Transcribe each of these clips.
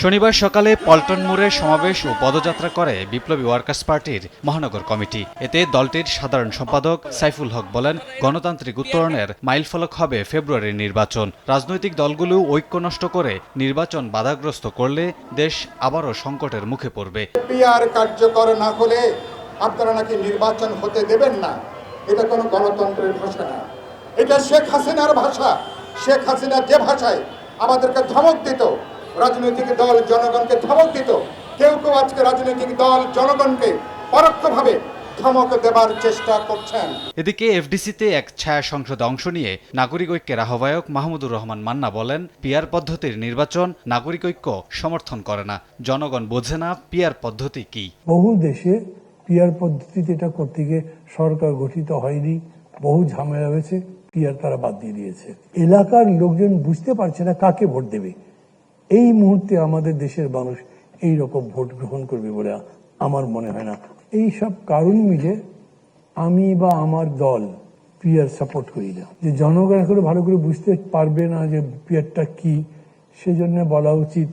শনিবার সকালে পল্টন মোড়ে সমাবেশ ও পদযাত্রা করে বিপ্লবী ওয়ার্কার্স পার্টির মহানগর কমিটি। এতে দলটির সাধারণ সম্পাদক সাইফুল হক বলেন, গণতান্ত্রিক উত্তরণের মাইলফলক হবে ফেব্রুয়ারির নির্বাচন। রাজনৈতিক দলগুলো ঐক্য নষ্ট করে নির্বাচন বাধাগ্রস্ত করলে দেশ আবারও সংকটের মুখে পড়বে। কার্যকর না হলে আপনারা নাকি নির্বাচন হতে দেবেন না। এটা কোনো গণতন্ত্রের ভাষা না। এটা শেখ হাসিনার ভাষা। শেখ হাসিনা যে ভাষায় আমাদেরকে ধমক দিত রাজনৈতিক দল জনগণকে ধমক দিত। কেউ কেউ আজকে রাজনৈতিক দল জনগণকে পরোক্ষভাবে ধমক দেবার চেষ্টা করছেন। এদিকে এফডিসিতে এক ছায়া সংসদে অংশ নিয়ে নাগরিক ঐক্যের আহ্বায়ক মাহমুদুর রহমান মান্না বলেন পিয়ার পদ্ধতির নির্বাচন নাগরিক ঐক্য সমর্থন করে না। জনগণ বোঝে না পিয়ার পদ্ধতি কি। বহু দেশে পিয়ার পদ্ধতিতে এটা করতে গিয়ে সরকার গঠিত হয়নি। বহু ঝামেলা হয়েছে পিয়ার তারা বাদ দিয়ে দিয়েছে। এলাকার লোকজন বুঝতে পারছে না কাকে ভোট দেবে। এই মুহূর্তে আমাদের দেশের মানুষ এই রকম ভোট গ্রহণ করবে বলে আমার মনে হয় না। এই সব কারণ মিলে আমি বা আমার দল পিয়ার সাপোর্ট করি না। যে জনগণ এখনও ভালো করে বুঝতে পারবে না যে পিয়ারটা কি, সেজন্য বলা উচিত।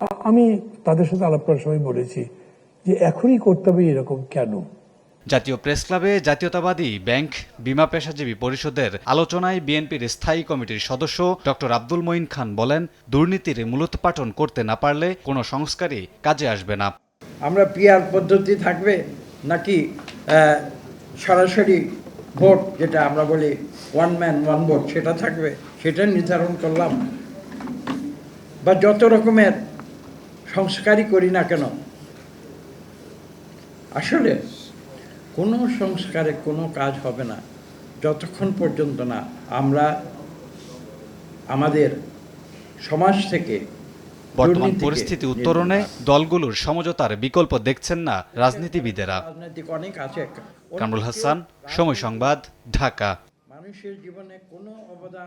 আমি তাদের সাথে আলাপ করার সময় বলেছি যে এখনই করতে হবে এরকম কেন? জাতীয় প্রেস ক্লাবে জাতীয়তাবাদী ব্যাংক বিমা পেশাজীবী পরিষদের আলোচনায় বিএনপির স্থায়ী কমিটির সদস্য ডক্টর আব্দুল মঈন খান বলেন, দুর্নীতির মূলোৎপাটন করতে না পারলে কোনো সংস্কারই কাজে আসবে না। আমরা পিআর পদ্ধতি থাকবে নাকি সরাসরি ভোট যেটা আমরা বলি ওয়ান ম্যান ওয়ান ভোট সেটা থাকবে, সেটা নির্ধারণ করলাম। বা যত রকমের সংস্কারই করি না কেন, আসলে কোনো সংস্কারে কোনো কাজ হবে না। যতক্ষণ পর্যন্ত না আমরা আমাদের সমাজ থেকে বর্তমান পরিস্থিতি উত্তরণে দলগুলোর সমঝোতার বিকল্প দেখছেন না রাজনীতিবিদেরা। অনেক আছে। কামরুল হাসান সময় সংবাদ ঢাকা। মানুষের জীবনে কোনো অবদান